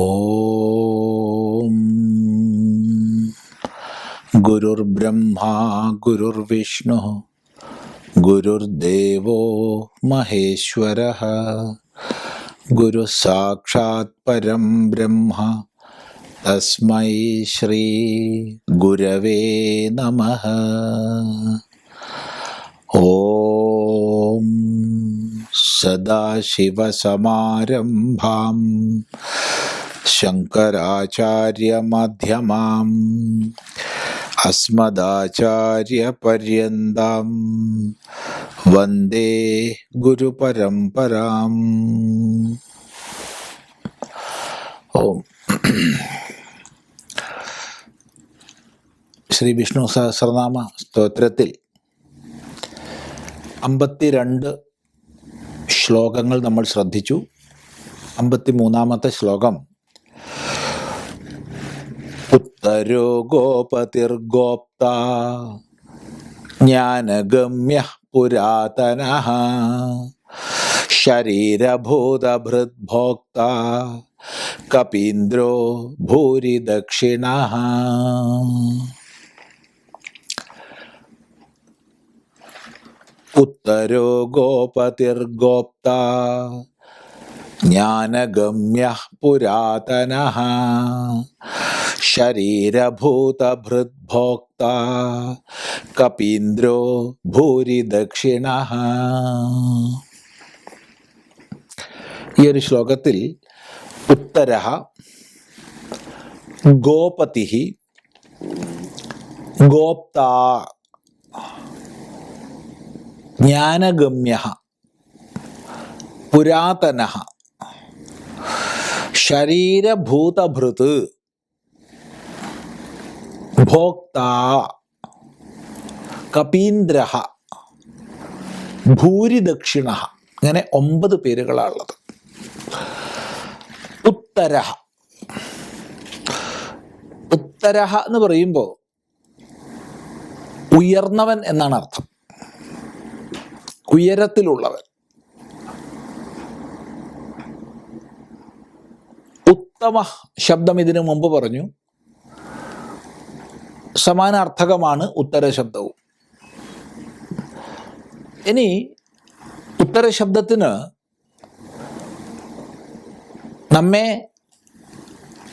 ഓം. ഗുരുർബ്രഹ്മാ ഗുരുർവിഷ്ണു ഗുരുർദേവോ മഹേശ്വര. ഗുരു സാക്ഷാത് പരം ബ്രഹ്മ തസ്മൈ ശ്രീ ഗുരവേ നമ. ഓം. സദാശിവസമാരംഭാം ശങ്കരാചാര്യമധ്യമാം. അസ്മദാചാര്യപര്യന്താം. വന്ദേ ഗുരുപരമ്പരാം. ഓം. ശ്രീ വിഷ്ണു സഹസ്രനാമ സ്തോത്രത്തിൽ അമ്പത്തിരണ്ട് ശ്ലോകങ്ങൾ നമ്മൾ ശ്രദ്ധിച്ചു. അമ്പത്തി മൂന്നാമത്തെ ശ്ലോകം ഉത്തരോ ഗോപതിർഗോപ്ത ജ്ഞാനഗമ്യ പുരാതന. ശരീരഭൂതഭൃദ്ഭോക്ത. കപീന്ദ്രോ ഭൂരി ദക്ഷിണ ഉത്തരോ ഗോപതിർഗോപ്ത ജ്ഞാനഗമ്യ പുരാതന. ശരീരഭൂതഭൃദ്ഭോക്ത കപീന്ദ്രോ ഭൂരി ദക്ഷിണ ഈ ഒരു ശ്ലോകത്തിൽ ഉത്തര ഗോപതി ഗോപ്ത ജ്ഞാനഗമ്യ പുരാതന ശരീരഭൂതഭൃത് ഭോക്ത കപീന്ദ്ര ഭൂരിദക്ഷിണ അങ്ങനെ ഒമ്പത് പേരുകളാണുള്ളത് ഉത്തര ഉത്തര എന്ന് പറയുമ്പോൾ ഉയർന്നവൻ എന്നാണ് അർത്ഥം. ഉയരത്തിലുള്ളവൻ. ഉത്തമ ശബ്ദം ഇതിനു മുമ്പ് പറഞ്ഞു. സമാനാർത്ഥകമാണ് ഉത്തരശബ്ദവും. ഇനി ഉത്തരശബ്ദത്തിന് നമ്മെ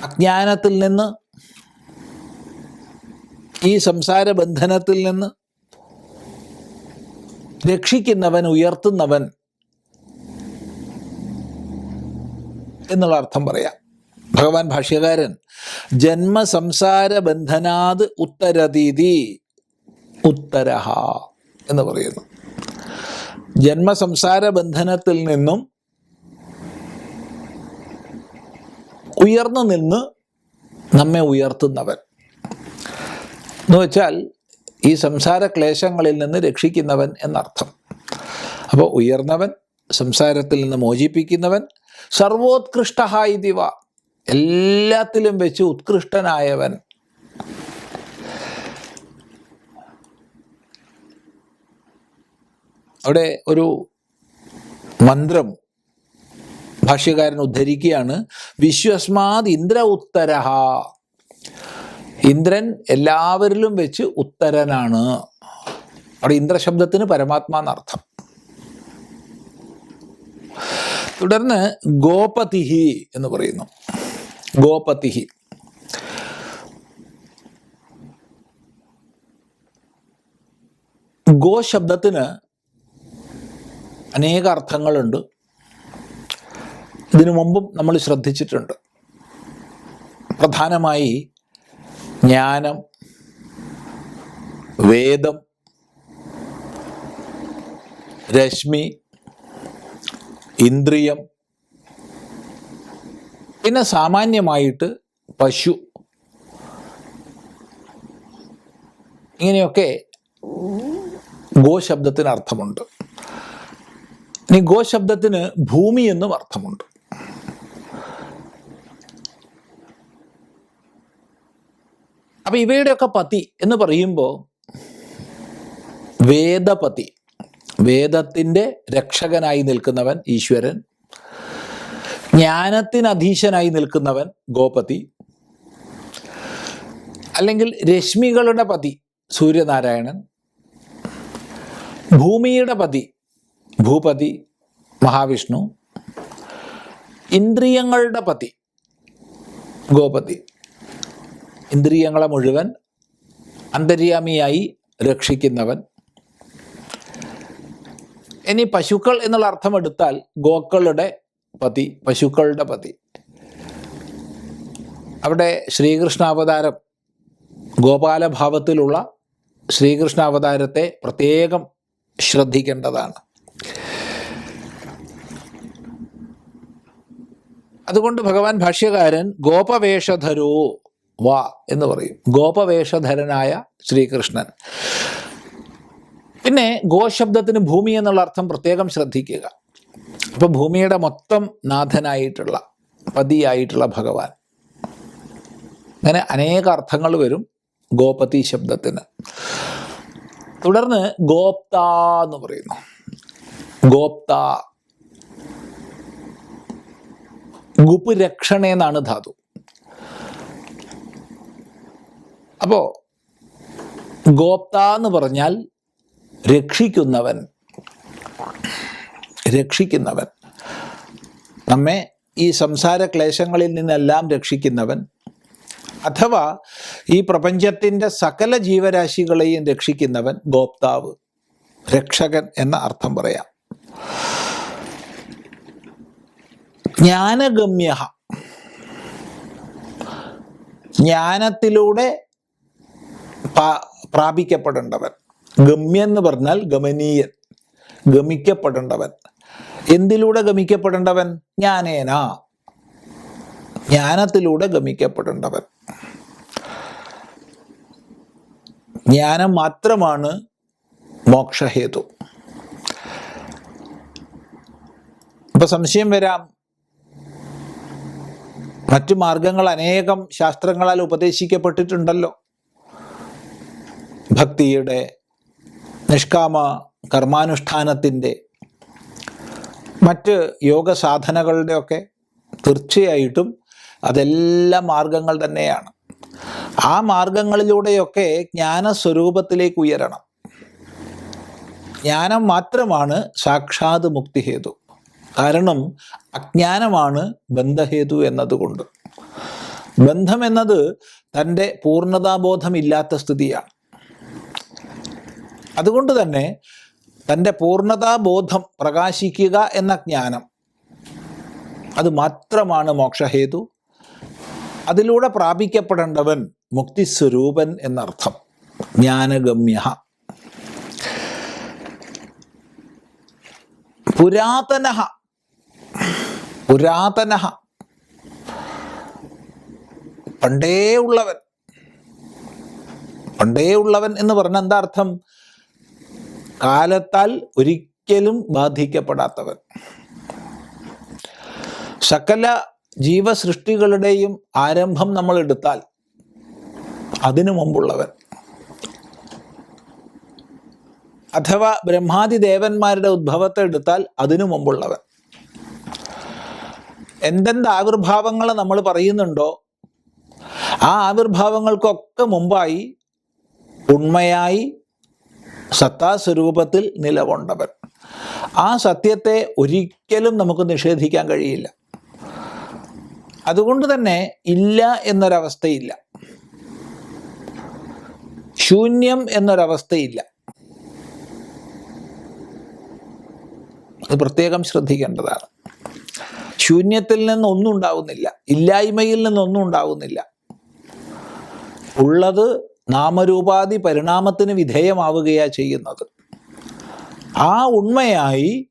അജ്ഞാനത്തിൽ നിന്ന് ഈ സംസാര ബന്ധനത്തിൽ നിന്ന് രക്ഷിക്കുന്നവൻ ഉയർത്തുന്നവൻ എന്നുള്ള അർത്ഥം പറയാം. ഭഗവാൻ ഭാഷ്യകാരൻ ജന്മ സംസാര ബന്ധനാത് ഉത്തരതീതി ഉത്തരഹ എന്ന് പറയുന്നു. ജന്മ സംസാര ബന്ധനത്തിൽ നിന്നും ഉയർന്നു നിന്ന് നമ്മെ ഉയർത്തുന്നവൻ. എന്ന് വെച്ചാൽ ഈ സംസാര ക്ലേശങ്ങളിൽ നിന്ന് രക്ഷിക്കുന്നവൻ എന്നർത്ഥം. അപ്പോൾ ഉയർന്നവൻ സംസാരത്തിൽ നിന്ന് മോചിപ്പിക്കുന്നവൻ സർവോത്കൃഷ്ട ഇതിവ എല്ലാത്തിലും വെച്ച് ഉത്കൃഷ്ടനായവൻ. അവിടെ ഒരു മന്ത്രം ഭാഷ്യകാരൻ ഉദ്ധരിക്കുകയാണ്. വിശ്വസ്മാത് ഇന്ദ്ര ഉത്തര ഇന്ദ്രൻ എല്ലാവരിലും വെച്ച് ഉത്തരനാണ്. അവിടെ ഇന്ദ്രശബ്ദത്തിന് പരമാത്മാർത്ഥം തുടർന്ന് ഗോപതിഹി എന്ന് പറയുന്നു. ഗോപതിഹി. ഗോ ശബ്ദത്തിന് അനേക അർത്ഥങ്ങളുണ്ട്. ഇതിനു മുമ്പും നമ്മൾ ശ്രദ്ധിച്ചിട്ടുണ്ട്. പ്രധാനമായി ജ്ഞാനം വേദം രശ്മി ഇന്ദ്രിയം പിന്നെ സാമാന്യമായിട്ട് പശു. ഇങ്ങനെയൊക്കെ ഗോശബ്ദത്തിന് അർത്ഥമുണ്ട്. ഇനി ഗോശബ്ദത്തിന് ഭൂമി എന്നും അർത്ഥമുണ്ട്. അപ്പൊ ഇവയുടെയൊക്കെ പതി എന്ന് പറയുമ്പോൾ വേദപതി വേദത്തിന്റെ രക്ഷകനായി നിൽക്കുന്നവൻ ഈശ്വരൻ ജ്ഞാനത്തിന് അധീശനായി നിൽക്കുന്നവൻ ഗോപതി. അല്ലെങ്കിൽ രശ്മികളുടെ പതി സൂര്യനാരായണൻ. ഭൂമിയുടെ പതി ഭൂപതി മഹാവിഷ്ണു. ഇന്ദ്രിയങ്ങളുടെ പതി ഗോപതി. ഇന്ദ്രിയങ്ങളെ മുഴുവൻ അന്തര്യാമിയായി രക്ഷിക്കുന്നവൻ. ഇനി പശുക്കൾ എന്നുള്ള അർത്ഥമെടുത്താൽ ഗോക്കളുടെ പതി പശുക്കളുടെ പതി. അവിടെ ശ്രീകൃഷ്ണാവതാരം ഗോപാലഭാവത്തിലുള്ള ശ്രീകൃഷ്ണാവതാരത്തെ പ്രത്യേകം ശ്രദ്ധിക്കേണ്ടതാണ്. അതുകൊണ്ട് ഭഗവാൻ ഭാഷ്യകാരൻ ഗോപവേഷധരോ വാ എന്ന് പറയും. ഗോപവേഷധരനായ ശ്രീകൃഷ്ണൻ. പിന്നെ ഗോശബ്ദത്തിന് ഭൂമി എന്നുള്ള അർത്ഥം പ്രത്യേകം ശ്രദ്ധിക്കുക. അപ്പോൾ ഭൂമിയുടെ മൊത്തം നാഥനായിട്ടുള്ള പതിയായിട്ടുള്ള ഭഗവാൻ. അങ്ങനെ അനേക അർത്ഥങ്ങൾ വരും ഗോപതി ശബ്ദത്തിന്. തുടർന്ന് ഗോപ്ത എന്ന് പറയുന്നു. ഗോപ്ത. ഗുപുരക്ഷണ എന്നാണ് ധാതു. അപ്പോ ഗോപ്ത എന്ന് പറഞ്ഞാൽ രക്ഷിക്കുന്നവൻ. രക്ഷിക്കുന്നവൻ. നമ്മെ ഈ സംസാര ക്ലേശങ്ങളിൽ നിന്നെല്ലാം രക്ഷിക്കുന്നവൻ. അഥവാ ഈ പ്രപഞ്ചത്തിന്റെ സകല ജീവരാശികളെയും രക്ഷിക്കുന്നവൻ ഗോപ്താവ് രക്ഷകൻ എന്ന അർത്ഥം പറയാം. ജ്ഞാനഗമ്യ ജ്ഞാനത്തിലൂടെ പ്രാപിക്കപ്പെടേണ്ടവൻ. ഗമ്യെന്ന് പറഞ്ഞാൽ ഗമനീയൻ ഗമിക്കപ്പെടേണ്ടവൻ. എന്തിലൂടെ ഗമിക്കപ്പെടേണ്ടവൻ? ജ്ഞാനേന ജ്ഞാനത്തിലൂടെ ഗമിക്കപ്പെടേണ്ടവൻ. ജ്ഞാനം മാത്രമാണ് മോക്ഷഹേതു. ഇപ്പൊ സംശയം വരാം. മറ്റു മാർഗങ്ങൾ അനേകം ശാസ്ത്രങ്ങളാൽ ഉപദേശിക്കപ്പെട്ടിട്ടുണ്ടല്ലോ. ഭക്തിയുടെ നിഷ്കാമ കർമാനുഷ്ഠാനത്തിന്റെ മറ്റ് യോഗ സാധനകളുടെയൊക്കെ തീർച്ചയായിട്ടും അതെല്ലാം മാർഗങ്ങൾ തന്നെയാണ്. ആ മാർഗങ്ങളിലൂടെയൊക്കെ ജ്ഞാനസ്വരൂപത്തിലേക്ക് ഉയരണം. ജ്ഞാനം മാത്രമാണ് സാക്ഷാത് മുക്തിഹേതു. കാരണം അജ്ഞാനമാണ് ബന്ധഹേതു എന്നതുകൊണ്ട്. ബന്ധം എന്നത് തന്റെ പൂർണതാബോധമില്ലാത്ത സ്ഥിതിയാണ്. അതുകൊണ്ട് തന്നെ തന്റെ പൂർണതാബോധം പ്രകാശിക്കുക എന്ന ജ്ഞാനം. അത് മാത്രമാണ് മോക്ഷഹേതു. അതിലൂടെ പ്രാപിക്കപ്പെടേണ്ടവൻ മുക്തിസ്വരൂപൻ എന്നർത്ഥം. ജ്ഞാനഗമ്യ. പുരാതന. പുരാതന. പണ്ടേ ഉള്ളവൻ പണ്ടേ ഉള്ളവൻ എന്ന് പറഞ്ഞ എന്താ അർത്ഥം? കാലത്താൽ ഒരിക്കലും ബാധിക്കപ്പെടാത്തവൻ. സകല ജീവസൃഷ്ടികളുടെയും ആരംഭം നമ്മൾ എടുത്താൽ അതിനു മുമ്പുള്ളവൻ. അഥവാ ബ്രഹ്മാതി ദേവന്മാരുടെ ഉദ്ഭവത്തെ എടുത്താൽ അതിനു മുമ്പുള്ളവൻ. എന്തെന്ത് ആവിർഭാവങ്ങൾ നമ്മൾ പറയുന്നുണ്ടോ ആ ആവിർഭാവങ്ങൾക്കൊക്കെ മുമ്പായി ഉണ്മയായി സത്താസ്വരൂപത്തിൽ നിലകൊണ്ടവൻ. ആ സത്യത്തെ ഒരിക്കലും നമുക്ക് നിഷേധിക്കാൻ കഴിയില്ല. അതുകൊണ്ട് തന്നെ ഇല്ല എന്നൊരവസ്ഥയില്ല. ശൂന്യം എന്നൊരവസ്ഥയില്ല. അത് പ്രത്യേകം ശ്രദ്ധിക്കേണ്ടതാണ്. ശൂന്യത്തിൽ നിന്നൊന്നും ഉണ്ടാവുന്നില്ല. ഇല്ലായ്മയിൽ നിന്നൊന്നും ഉണ്ടാവുന്നില്ല. ഉള്ളത് നാമരൂപാധി പരിണാമത്തിന് വിധേയമാവുകയാണ് ചെയ്യുന്നത്. ആ ഉണ്മയായി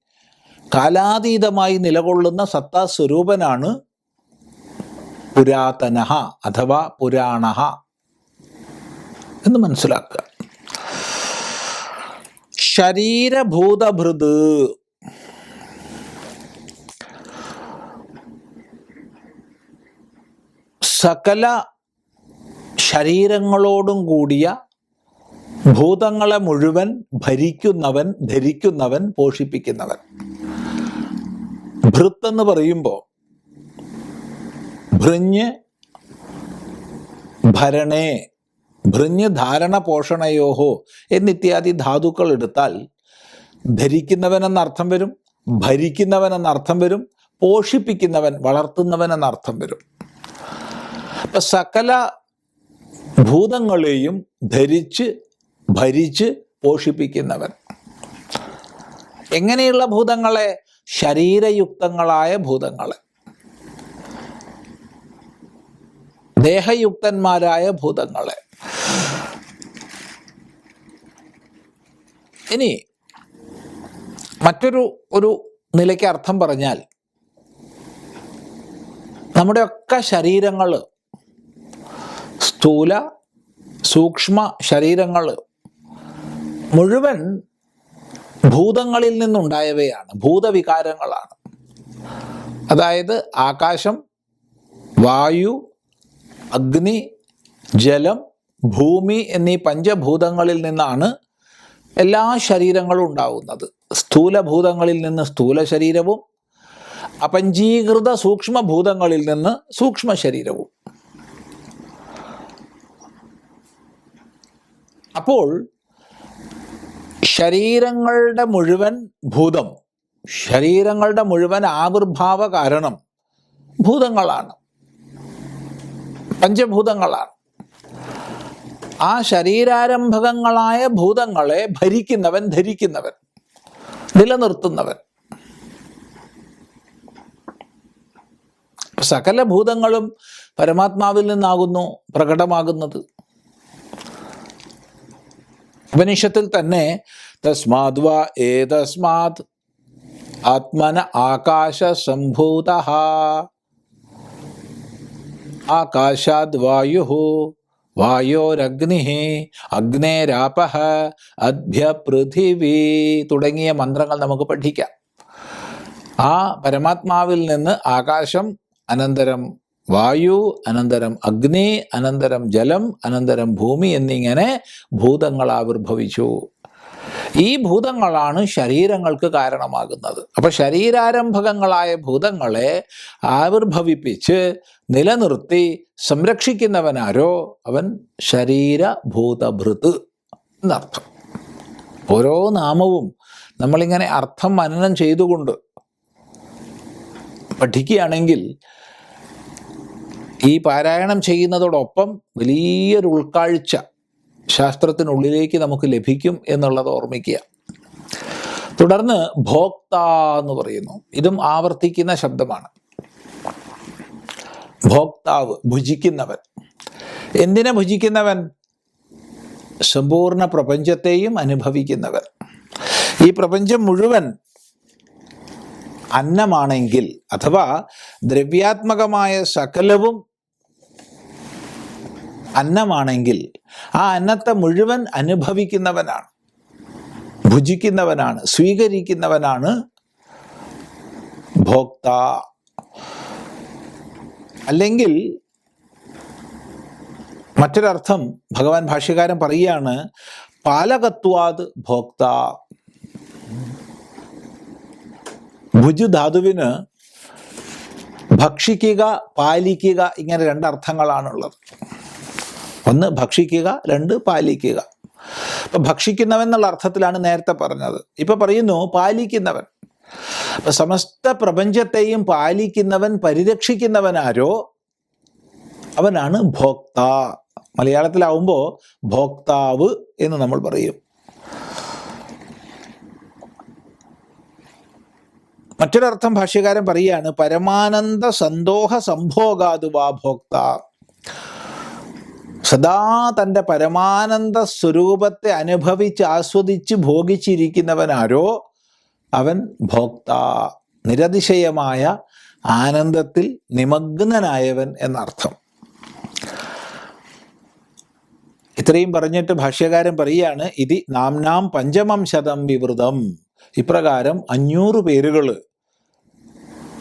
കാലാതീതമായി നിലകൊള്ളുന്ന സത്താസ്വരൂപനാണ് പുരാതന അഥവാ പുരാണ എന്ന് മനസ്സിലാക്കുക. ശരീരഭൂതഭൃത് സകല ശരീരങ്ങളോടും കൂടിയ ഭൂതങ്ങളെ മുഴുവൻ ഭരിക്കുന്നവൻ ധരിക്കുന്നവൻ പോഷിപ്പിക്കുന്നവൻ. ഭൃത്ത് എന്ന് പറയുമ്പോൾ ഭൃഞ്ഞ് ഭരണേ ഭൃഞ്ഞ് ധാരണ പോഷണയോഹോ എന്നിത്യാദി ധാതുക്കൾ എടുത്താൽ ധരിക്കുന്നവൻ എന്നർത്ഥം വരും ഭരിക്കുന്നവൻ എന്നർത്ഥം വരും പോഷിപ്പിക്കുന്നവൻ വളർത്തുന്നവൻ എന്നർത്ഥം വരും സകല ഭൂതങ്ങളെയും ധരിച്ച് ഭരിച്ച് പോഷിപ്പിക്കുന്നവൻ. എങ്ങനെയുള്ള ഭൂതങ്ങളെ? ശരീരയുക്തങ്ങളായ ഭൂതങ്ങളെ. ദേഹയുക്തന്മാരായ ഭൂതങ്ങളെ. ഇനി മറ്റൊരു ഒരു നിലയ്ക്ക് അർത്ഥം പറഞ്ഞാൽ നമ്മുടെയൊക്കെ ശരീരങ്ങൾ സ്ഥൂല സൂക്ഷ്മ ശരീരങ്ങൾ മുഴുവൻ ഭൂതങ്ങളിൽ നിന്നുണ്ടായവയാണ് ഭൂതവികാരങ്ങളാണ്. അതായത് ആകാശം വായു അഗ്നി ജലം ഭൂമി എന്നീ പഞ്ചഭൂതങ്ങളിൽ നിന്നാണ് എല്ലാ ശരീരങ്ങളും ഉണ്ടാവുന്നത്. സ്ഥൂലഭൂതങ്ങളിൽ നിന്ന് സ്ഥൂല ശരീരവും അപഞ്ചീകൃത സൂക്ഷ്മഭൂതങ്ങളിൽ നിന്ന് സൂക്ഷ്മ ശരീരവും. അപ്പോൾ ശരീരങ്ങളുടെ മുഴുവൻ ഭൂതം ശരീരങ്ങളുടെ മുഴുവൻ ആവിർഭാവ കാരണം ഭൂതങ്ങളാണ്. പഞ്ചഭൂതങ്ങളാണ്. ആ ശരീരാരംഭകങ്ങളായ ഭൂതങ്ങളെ ഭരിക്കുന്നവൻ ധരിക്കുന്നവൻ നിലനിർത്തുന്നവൻ. സകല ഭൂതങ്ങളും പരമാത്മാവിൽ നിന്നാകുന്നു പ്രകടമാകുന്നത്. ഉപനിഷത്തിൽ തന്നെ തസ്മാത് വ ഏതസ്മാത് ആത്മന ആകാശ സംഭൂത ആകാശാദ് വായു വായോരഗ്നി അഗ്നേരാപ അഭ്യ പൃഥിവി തുടങ്ങിയ മന്ത്രങ്ങൾ നമുക്ക് പഠിക്കാം. ആ പരമാത്മാവിൽ നിന്ന് ആകാശം അനന്തരം വായു അനന്തരം അഗ്നി അനന്തരം ജലം അനന്തരം ഭൂമി എന്നിങ്ങനെ ഭൂതങ്ങൾ ആവിർഭവിച്ചു. ഈ ഭൂതങ്ങളാണ് ശരീരങ്ങൾക്ക് കാരണമാകുന്നത്. അപ്പോൾ ശരീരാരംഭകങ്ങളായ ഭൂതങ്ങളെ ആവിർഭവിപ്പിച്ച് നിലനിർത്തി സംരക്ഷിക്കുന്നവനാരോ അവൻ ശരീരഭൂതഭൃത് എന്നർത്ഥം. ഓരോ നാമവും നമ്മളിങ്ങനെ അർത്ഥം മനനം ചെയ്തുകൊണ്ട് പഠിക്കുകയാണെങ്കിൽ ഈ പാരായണം ചെയ്യുന്നതോടൊപ്പം വലിയൊരു ഉൾക്കാഴ്ച ശാസ്ത്രത്തിനുള്ളിലേക്ക് നമുക്ക് ലഭിക്കും എന്നുള്ളത് ഓർമ്മിക്കുക. തുടർന്ന് ഭോക്ത എന്ന് പറയുന്നു. ഇതും ആവർത്തിക്കുന്ന ശബ്ദമാണ്. ഭോക്താവ് ഭുജിക്കുന്നവൻ. എന്തിനെ ഭുജിക്കുന്നവൻ? സമ്പൂർണ പ്രപഞ്ചത്തെയും അനുഭവിക്കുന്നവൻ. ഈ പ്രപഞ്ചം മുഴുവൻ അന്നമാണെങ്കിൽ അഥവാ ദ്രവ്യാത്മകമായ സകലവും അന്നമാണെങ്കിൽ ആ അന്നത്തെ മുഴുവൻ അനുഭവിക്കുന്നവനാണ് ഭുജിക്കുന്നവനാണ് സ്വീകരിക്കുന്നവനാണ് ഭോക്ത. അല്ലെങ്കിൽ മറ്റൊരർത്ഥം ഭഗവാൻ ഭാഷ്യകാരൻ പറയുകയാണ് പാലകത്വാത് ഭോക്ത. ഭുജു ധാതുവിന് ഭക്ഷിക്കുക പാലിക്കുക ഇങ്ങനെ രണ്ടർത്ഥങ്ങളാണുള്ളത്. ഒന്ന് ഭക്ഷിക്കുക രണ്ട് പാലിക്കുക. അപ്പൊ ഭക്ഷിക്കുന്നവൻ എന്നുള്ള അർത്ഥത്തിലാണ് നേരത്തെ പറഞ്ഞത്. ഇപ്പൊ പറയുന്നു പാലിക്കുന്നവൻ. അപ്പൊ സമസ്ത പ്രപഞ്ചത്തെയും പാലിക്കുന്നവൻ പരിരക്ഷിക്കുന്നവൻ ആരോ അവനാണ് ഭോക്ത. മലയാളത്തിലാവുമ്പോൾ ഭോക്താവ് എന്ന് നമ്മൾ പറയും. മറ്റൊരർത്ഥം ഭാഷ്യകാരൻ പറയുകയാണ് പരമാനന്ദ സന്തോഷ സംഭോഗാതുവാ ഭോക്ത. സദാ തന്റെ പരമാനന്ദ സ്വരൂപത്തെ അനുഭവിച്ച് ആസ്വദിച്ച് ഭോഗിച്ചിരിക്കുന്നവനാരോ അവൻ ഭോക്ത. നിരതിശയമായ ആനന്ദത്തിൽ നിമഗ്നനായവൻ എന്നർത്ഥം. ഇത്രയും പറഞ്ഞിട്ട് ഭാഷ്യകാരൻ പറയുകയാണ് ഇത് നാംനാം പഞ്ചമം ശതം വിവൃതം. ഇപ്രകാരം അഞ്ഞൂറ് പേരുകൾ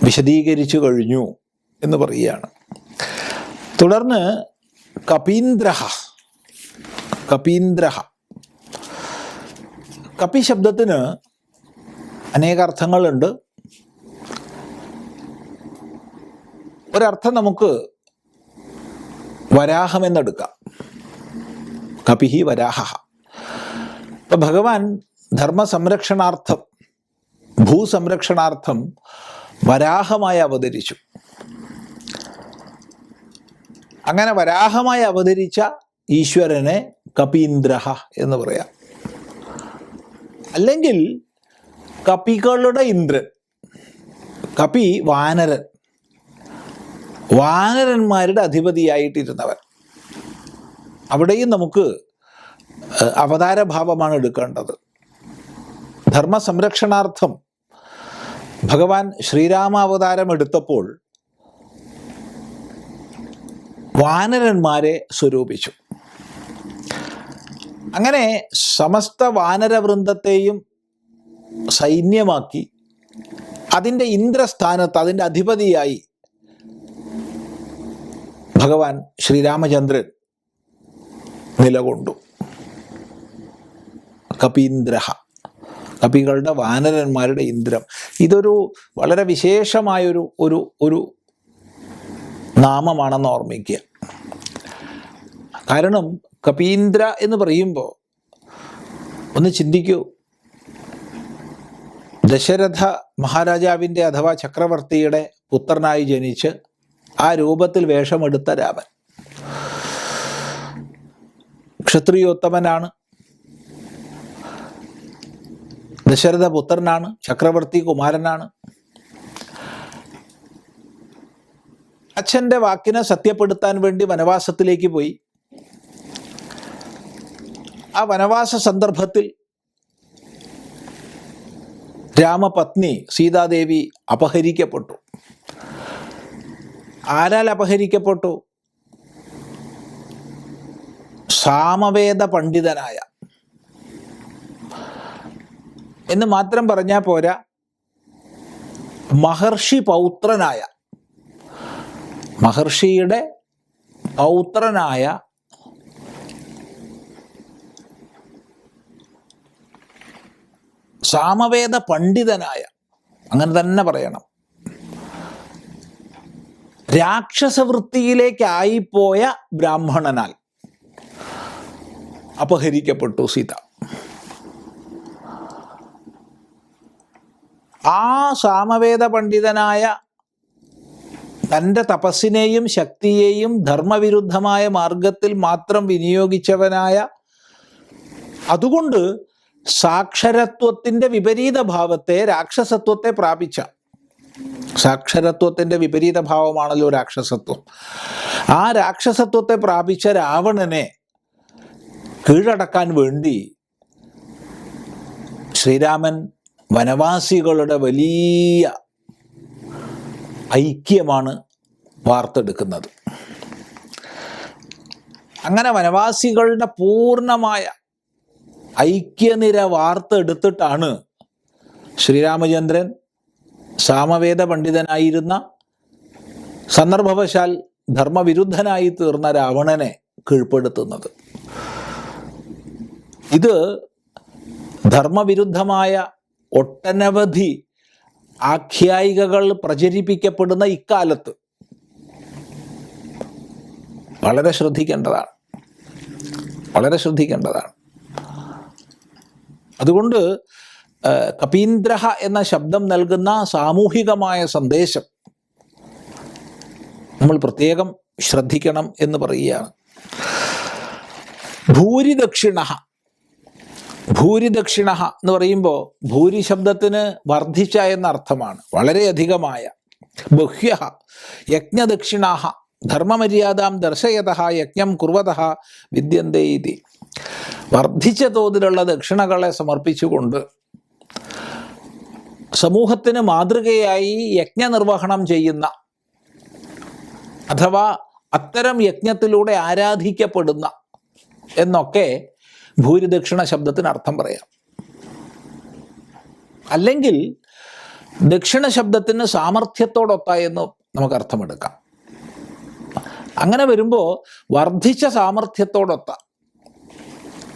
വിശദീകരിച്ചു കഴിഞ്ഞു എന്ന് പറയുകയാണ്. തുടർന്ന് കപീന്ദ്ര കപീന്ദ്ര കപി ശബ്ദത്തിന് അനേക അർത്ഥങ്ങളുണ്ട്. ഒരർത്ഥം നമുക്ക് വരാഹമെന്നെടുക്കാം കപിഹി വരാഹ ഇപ്പം ഭഗവാൻ ധർമ്മസംരക്ഷണാർത്ഥം ഭൂസംരക്ഷണാർത്ഥം വരാഹമായി അവതരിച്ചു. അങ്ങനെ വരാഹമായി അവതരിച്ച ഈശ്വരനെ കപീന്ദ്രഹ എന്ന് പറയാം. അല്ലെങ്കിൽ കപികളുടെ ഇന്ദ്രൻ കപി വാനരൻ വാനരന്മാരുടെ അധിപതിയായിട്ടിരുന്നവൻ. അവിടെയും നമുക്ക് അവതാരഭാവമാണ് എടുക്കേണ്ടത്. ധർമ്മ സംരക്ഷണാർത്ഥം ഭഗവാൻ ശ്രീരാമാവതാരം എടുത്തപ്പോൾ വാനരന്മാരെ സ്വരൂപിച്ചു. അങ്ങനെ സമസ്ത വാനരവൃന്ദത്തെയും സൈന്യമാക്കി അതിന്റെ ഇന്ദ്രസ്ഥാനത്ത് അതിന്റെ അധിപതിയായി ഭഗവാൻ ശ്രീരാമചന്ദ്രൻ നിലകൊണ്ടു. കപീന്ദ്രഹ. കപികളുടെ വാനരന്മാരുടെ ഇന്ദ്രം. ഇതൊരു വളരെ വിശേഷമായൊരു ഒരു ഒരു നാമമാണെന്ന് ഓർമ്മിക്കുക. കാരണം കപീന്ദ്ര എന്ന് പറയുമ്പോൾ ഒന്ന് ചിന്തിക്കൂ. ദശരഥ മഹാരാജാവിന്റെ അഥവാ ചക്രവർത്തിയുടെ പുത്രനായി ജനിച്ച് ആ രൂപത്തിൽ വേഷമെടുത്ത രാമൻ. ക്ഷത്രിയോത്തമനാണ്. ദശരഥ പുത്രനാണ് ചക്രവർത്തി കുമാരനാണ്. അച്ഛന്റെ വാക്കിനെ സത്യപ്പെടുത്താൻ വേണ്ടി വനവാസത്തിലേക്ക് പോയി. ആ വനവാസ സന്ദർഭത്തിൽ രാമപത്നി സീതാദേവി അപഹരിക്കപ്പെട്ടു. ആരാൽ അപഹരിക്കപ്പെട്ടു? സാമവേദ പണ്ഡിതനായ എന്ന് മാത്രം പറഞ്ഞാൽ പോരാ. മഹർഷി പൗത്രനായ മഹർഷിയുടെ പൗത്രനായ സാമവേദ പണ്ഡിതനായ അങ്ങനെ തന്നെ പറയണം രാക്ഷസവൃത്തിയിലേക്കായിപ്പോയ ബ്രാഹ്മണനാൽ അപഹരിക്കപ്പെട്ടു സീത. ആ സാമവേദ പണ്ഡിതനായ തന്റെ തപസ്സിനെയും ശക്തിയെയും ധർമ്മവിരുദ്ധമായ മാർഗത്തിൽ മാത്രം വിനിയോഗിച്ചവനായ അതുകൊണ്ട് സാക്ഷരത്വത്തിന്റെ വിപരീത ഭാവത്തെ രാക്ഷസത്വത്തെ പ്രാപിച്ച. സാക്ഷരത്വത്തിന്റെ വിപരീത ഭാവമാണല്ലോ രാക്ഷസത്വം. ആ രാക്ഷസത്വത്തെ പ്രാപിച്ച രാവണനെ കീഴടക്കാൻ വേണ്ടി ശ്രീരാമൻ വനവാസികളുടെ വലിയ ഐക്യമാണ് വാർത്തെടുക്കുന്നത്. അങ്ങനെ വനവാസികളുടെ പൂർണമായ ഐക്യനിര വാർത്തെടുത്തിട്ടാണ് ശ്രീരാമചന്ദ്രൻ സാമവേദ പണ്ഡിതനായിരുന്ന സന്ദർഭവശാൽ ധർമ്മവിരുദ്ധനായി തീർന്ന രാവണനെ കീഴ്പ്പെടുത്തുന്നത്. ഇത് ധർമ്മവിരുദ്ധമായ ഒട്ടനവധി ആഖ്യായികകൾ പ്രചരിപ്പിക്കപ്പെടുന്ന ഇക്കാലത്ത് വളരെ ശ്രദ്ധിക്കേണ്ടതാണ്. വളരെ ശ്രദ്ധിക്കേണ്ടതാണ്. അതുകൊണ്ട് കപീന്ദ്രഹ എന്ന ശബ്ദം നൽകുന്ന സാമൂഹികമായ സന്ദേശം നമ്മൾ പ്രത്യേകം ശ്രദ്ധിക്കണം എന്ന് പറയുകയാണ്. ഭൂരിദക്ഷിണ ഭൂരിദക്ഷിണ എന്ന് പറയുമ്പോൾ ഭൂരി ശബ്ദത്തിന് വർദ്ധിച്ച എന്ന അർത്ഥമാണ് വളരെയധികമായ ബഹ്യ യജ്ഞദക്ഷിണ ധർമ്മമര്യാദാം ദർശയത യജ്ഞം കുർവത വിദ്യന്തേ ഇതി. വർദ്ധിച്ച തോതിലുള്ള ദക്ഷിണകളെ സമർപ്പിച്ചുകൊണ്ട് സമൂഹത്തിന് മാതൃകയായി യജ്ഞനിർവഹണം ചെയ്യുന്ന അഥവാ അത്തരം യജ്ഞത്തിലൂടെ ആരാധിക്കപ്പെടുന്ന എന്നൊക്കെ ഭൂരിദക്ഷിണ ശബ്ദത്തിന് അർത്ഥം പറയാം. അല്ലെങ്കിൽ ദക്ഷിണ ശബ്ദത്തിന് സാമർഥ്യത്തോടൊത്തായെന്ന് നമുക്ക് അർത്ഥമെടുക്കാം അങ്ങനെ വരുമ്പോൾ വർദ്ധിച്ച സാമർഥ്യത്തോടൊത്ത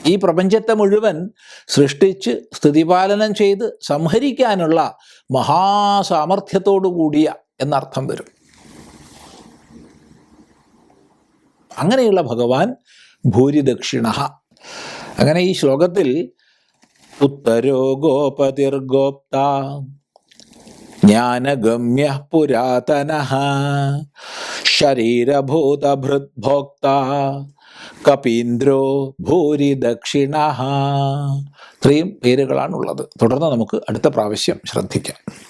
ഈ പ്രപഞ്ചത്തെ മുഴുവൻ സൃഷ്ടിച്ച് സ്ഥിതിപാലനം ചെയ്ത് സംഹരിക്കാനുള്ള മഹാസാമർഥ്യത്തോടു കൂടിയ എന്നർത്ഥം വരും. അങ്ങനെയുള്ള ഭഗവാൻ ഭൂരിദക്ഷിണ. അങ്ങനെ ഈ ശ്ലോകത്തിൽ ഉത്തരോ ഗോപതിർഗോപ്ത ജ്ഞാനഗമ്യ പുരാതന ശരീരഭൂതഭൃദ്ഭോക്ത കപീന്ദ്രോ ഭൂരി ദക്ഷിണ ഇത്രയും പേരുകളാണുള്ളത്. തുടർന്ന് നമുക്ക് അടുത്ത പ്രാവശ്യം ശ്രദ്ധിക്കാം.